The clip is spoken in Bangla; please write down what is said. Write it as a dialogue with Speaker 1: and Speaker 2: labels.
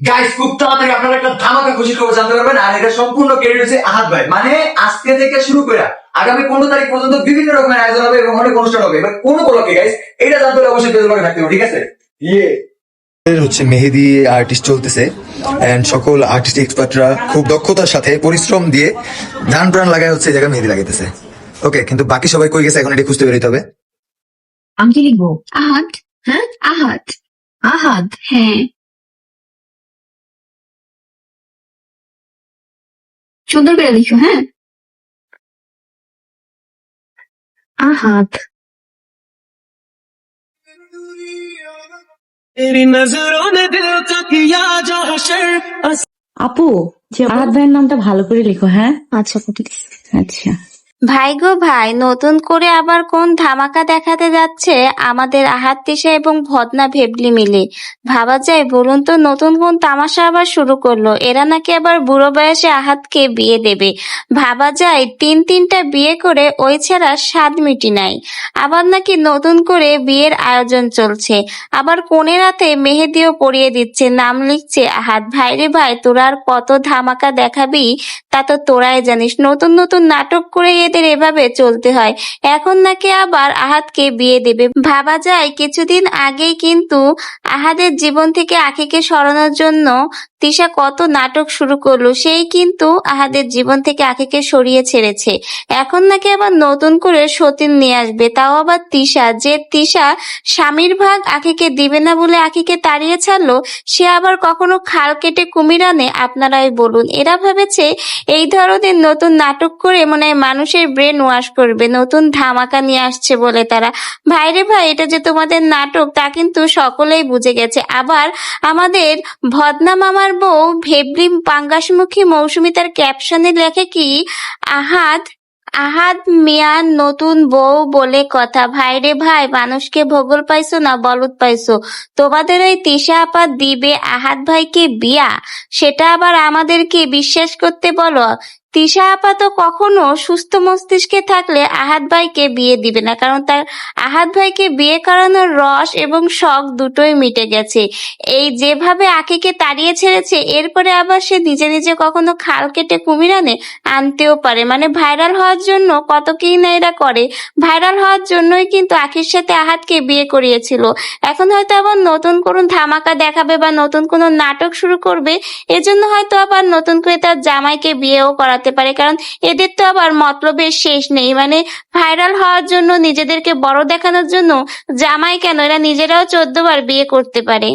Speaker 1: গাইস খুব তাড়াতাড়ি আপনারা একটা ধামাকা খুশি খবর জানতে পারবেন আর এটা সম্পূর্ণ ক্রেডিট হচ্ছে আহাত ভাই। মানে আজকে থেকে শুরু করে আগামী পনেরো তারিখ পর্যন্ত বিভিন্ন রকমের আয়োজন হবে এবং অনেক অনুষ্ঠান হবে। এবার কোন উপলক্ষে গাইস এটা জানতে হলে অবশ্যই ফেসবুকে থাকতে হবে ঠিক আছে? ইয়ে
Speaker 2: হচ্ছে মেহেদি আর্টিস্ট চলতেছে এন্ড সকল আর্টিস্ট এক্সপার্টরা খুব দক্ষতার সাথে পরিশ্রম দিয়ে ধান প্রাণ লাগায় হচ্ছে এই জায়গায় মেহেদি লাগাইতেছে ওকে কিন্তু বাকি সবাই কই গেছে? এখন এটি খুঁজতে বেরোতে হবে।
Speaker 3: আমি কি লিখব? আহাদ হ্যাঁ? আহাদ আহাদ হ্যাঁ। সুন্দর করে লিখো হ্যাঁ?
Speaker 4: আহাত।
Speaker 5: আপু যে আহাত ভাইয়ের নামটা ভালো করে লিখো হ্যাঁ?
Speaker 3: আচ্ছা
Speaker 5: আচ্ছা।
Speaker 6: ভাই গো ভাই, নতুন করে আবার কোন ধামাকা দেখাতে যাচ্ছে? আমাদের আহাত তিশা এবং ভদনা ভেবলি মিলে। ভাবা যায়, বলুন তো নতুন কোন তামাশা আবার শুরু করল? এরা নাকি আবার বুড়ো বয়সে আহাতকে বিয়ে দেবে। ভাবা যায়, তিন তিনটা বিয়ে করে ওই ছাড়া স্বাদ মিটি নাই। আবার নাকি নতুন করে বিয়ের আয়োজন চলছে। আবার কোনে রাতে মেহেদিও পরিয়ে দিচ্ছে, নাম লিখছে আহাত। ভাইরে ভাই, তোরা আর কত ধামাকা দেখাবি? তা তো তোরাই জানিস। নতুন নতুন নাটক করে এদের এভাবে চলতে হয়। এখন নাকি আবার আহাতকে বিয়ে দেবে। ভাবা যায়, কিছুদিন আগেই কিন্তু আহাদের জীবন থেকে আখিকে সরানোর জন্য তিশা কত নাটক শুরু করল, সেই কিন্তু আহাদের জীবন থেকে আখিকে সরিয়ে ছেড়েছে। এখন নাকি আবার নতুন করে সতীন নিয়ে আসবে, তাও আবার তিশা। যে তিশা স্বামীর ভাগ আখিকে দিবে না বলে আখিকে তাড়িয়ে ছাড়লো, সে আবার কখনো খাল কেটে কুমির আনে? আপনারাই বলুন। এরা ভেবেছে এই ধরনের নতুন নাটক করে মনে হয় মানুষের ব্রেন ওয়াশ করবে, নতুন ধামাকা নিয়ে আসছে বলে তারা। ভাইরে ভাই, এটা যে তোমাদের নাটক, তা কিন্তু সকলেই বুঝে গেছে। আবার আমাদের ভদনা মামার বউ ভেবলি পাঙ্গাসমুখী মৌসুমী তার ক্যাপশনে লেখে কি, আহাদ আহাদ মিয়ার নতুন বউ বলে কথা। ভাই রে ভাই, মানুষকে ভোগল পাইছো না বলদ পাইছো? তোমাদের ওই তিশা আপা দিবে আহাদ ভাইকে বিয়া? সেটা আবার আমাদেরকে বিশ্বাস করতে বলো। তিশা আপা তো কখনো সুস্থ মস্তিষ্কে থাকলে আহাদ ভাইকে বিয়ে দিবে না, কারণ তার আহাদ ভাইকে বিয়ে করানোর রস এবং শখ দুটোই মিটে গেছে। এই যেভাবে আকিকে তাড়িয়ে ছেড়েছে, এরপরে আবার সে নিজে নিজে কখনো খাল কেটে কুমির আনে, আনতেও পারে। মানে ভাইরাল হওয়ার জন্য কত কি না এরা করে। ভাইরাল হওয়ার জন্যই কিন্তু আখির সাথে আহাদকে বিয়ে করিয়েছিল। এখন হয়তো আবার নতুন কোনো ধামাকা দেখাবে বা নতুন কোনো নাটক শুরু করবে, এজন্য হয়তো আবার নতুন করে তার জামাইকে বিয়েও করাতে পারে। কারণ এদের তো আবার মতলবের শেষ নেই। মানে ভাইরাল হওয়ার জন্য, নিজেদেরকে বড় দেখানোর জন্য জামাই কেন? এরা নিজেরাও চোদ্দ বার বিয়ে করতে পারে।